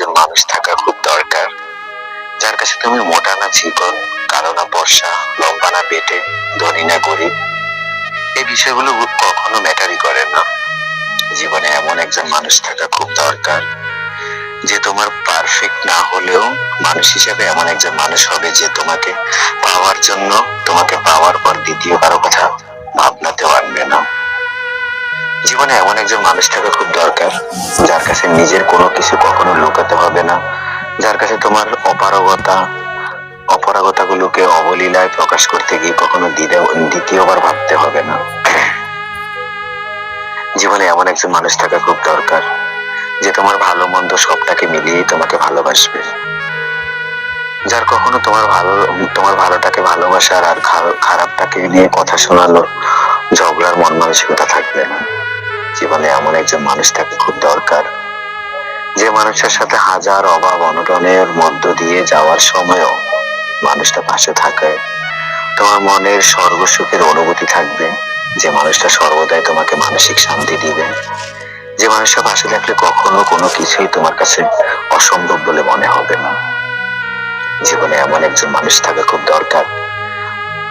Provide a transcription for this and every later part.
একজন মানুষ থাকা খুব দরকার। যার কাছে তুমি মোটা না চিকন, কালো না বর্ষা লম্বা না বেটে ধনী না গরিব, এই বিষয়গুলো কখনো ম্যাটারই করে না। জীবনে এমন একজন মানুষ থাকা খুব দরকার, যে তোমার পারফেক্ট না হলেও মানুষ হিসেবে এমন একজন মানুষ হবে যে তোমাকে পাওয়ার জন্য, তোমাকে পাওয়ার পর দ্বিতীয়বারও কথা ভাবনাতেও আনবে না জীবনে এমন একজন মানুষ থাকা খুব দরকার, যার কাছে নিজের কোনো কিছু কখনো লুকাতে হবে না, যার কাছে তোমার অপারগতা অপারগতা গুলোকে অবলীলায় প্রকাশ করতে গিয়ে কখনো দ্বিতীয়বার ভাবতে হবে না। জীবনে এমন একজন মানুষ থাকা খুব দরকার, যে তোমার ভালো মন্দ সবটাকে মিলিয়েই তোমাকে ভালোবাসবে। যার কখনো তোমার ভালো, তোমার ভালোটাকে ভালোবাসার আর খারাপ- খারাপটাকে নিয়ে কথা শোনালো ঝগড়ার মন মানসিকতা থাকবে না। জীবনে এমন একজন মানুষ থাকা খুব দরকার। যে মানুষের সাথে হাজার অভাব অনটনের মধ্য দিয়ে যাওয়ার সময়ও মানুষটা পাশে থাকে। তোমার মনের সর্বসুখের অনুভূতি থাকবে। যে মানুষটা সর্বদাই তোমাকে মানসিক শান্তি দিবে। যে মানুষটা পাশে থাকলে কখনো কোনো কিছুই তোমার কাছে অসম্ভব বলে মনে হবে না। জীবনে এমন একজন মানুষ থাকা খুব দরকার।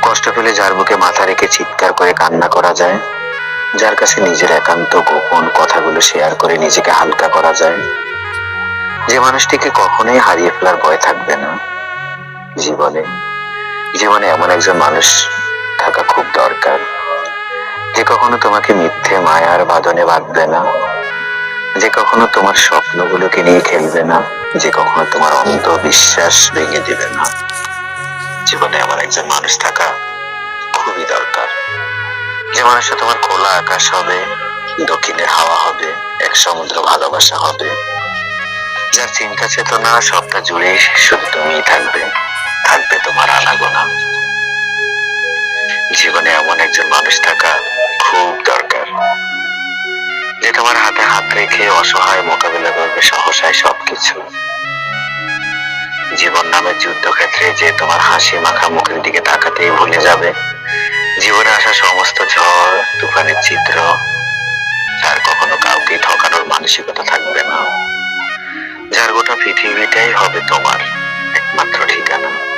কষ্ট পেলে যার বুকে মাথা রেখে চিৎকার করে কান্না করা যায়। যার কাছে নিজের একান্ত গোপন কথাগুলো শেয়ার করে নিজেকে হালকা করা যায়। যে মানুষটিকে কখনোই হারিয়ে ফেলার ভয় থাকবে না। জীবনে জীবনে এমন একজন মানুষ থাকা খুব দরকার। যে কখনো তোমাকে মিথ্যে মায়ার বাদনে বাঁধবে না। যে কখনো তোমার স্বপ্নগুলোকে নিয়ে খেলবে না। যে কখনো তোমার অন্ধ বিশ্বাস ভেঙে দিবে না। জীবনে এমন একজন মানুষ থাকা যে মানুষটা তোমার খোলা আকাশ হবে দক্ষিণের হাওয়া হবে, এক সমুদ্র ভালোবাসা হবে। যার চিন্তা চেতনা সবটা জুড়ে শুধু তুমি থাকবে থাকবে তোমার আনাগোনা জীবনে এমন একজন মানুষ থাকা খুব দরকার, যে তোমার হাতে হাত রেখে অসহায় মোকাবিলা করবে সহসায় সবকিছু। জীবন নামের যুদ্ধক্ষেত্রে যে তোমার হাসি মাখা মুখের দিকে তাকাতেই ভুলে যাবে জীবনে আসা সমস্ত ঝড়, তুফানের চিত্র আর কখনো কাউকে ঠকানোর মানসিকতা থাকবে না। যার গোটা পৃথিবীটাই হবে তোমার একমাত্র ঠিকানা।